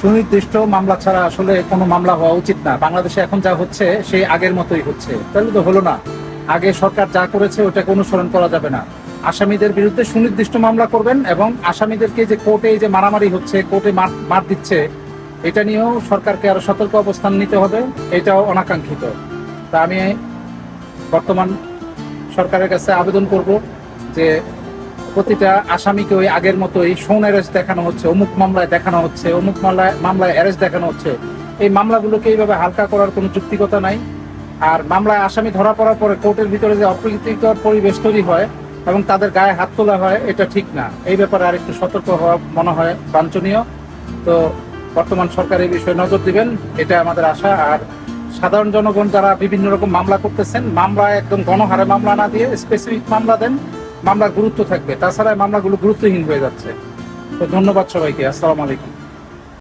সুনির্দিষ্ট মামলা ছাড়া আসলে কোনো মামলা হওয়া উচিত না। বাংলাদেশে এখন যা হচ্ছে, সেই আগের মতোই হচ্ছে। তাহলে তো হলো না। আগে সরকার যা করেছে, ওটাকে অনুসরণ করা যাবে না। আসামিদের বিরুদ্ধে সুনির্দিষ্ট মামলা করবেন এবং আসামিদেরকে যে কোর্টে যে মারামারি হচ্ছে, কোর্টে মার মার দিচ্ছে, এটা নিয়েও সরকারকে আরও সতর্ক অবস্থান নিতে হবে। এটাও অনাকাঙ্ক্ষিত। তা আমি বর্তমান সরকারের কাছে আবেদন করব যে প্রতিটা আসামিকে ওই আগের মতোই সোন অ্যারেস্ট দেখানো হচ্ছে, অমুক মামলায় দেখানো হচ্ছে, অমুক মামলায় মামলায় অ্যারেস্ট দেখানো হচ্ছে। এই মামলাগুলোকে এইভাবে হালকা করার কোনো যুক্তিকতা নাই। আর মামলায় আসামি ধরা পড়ার পরে কোর্টের ভিতরে যে অপ্রীতিকর পরিবেশ তৈরি হয় এবং তাদের গায়ে হাত তোলা হয়, এটা ঠিক না। এই ব্যাপারে আর একটু সতর্ক হওয়া মনে হয় বাঞ্ছনীয়। তো বর্তমান সরকার এই বিষয়ে নজর দিবেন, এটা আমাদের আশা। আর সাধারণ জনগণ যারা বিভিন্ন রকম মামলা করতেছেন মামলা একদম গণহারে মামলা না দিয়ে স্পেসিফিক মামলা দেন মামলার গুরুত্ব থাকবে। তাছাড়া মামলাগুলো গুরুত্বহীন হয়ে যাচ্ছে। তো ধন্যবাদ সবাইকে। আসসালামু আলাইকুম।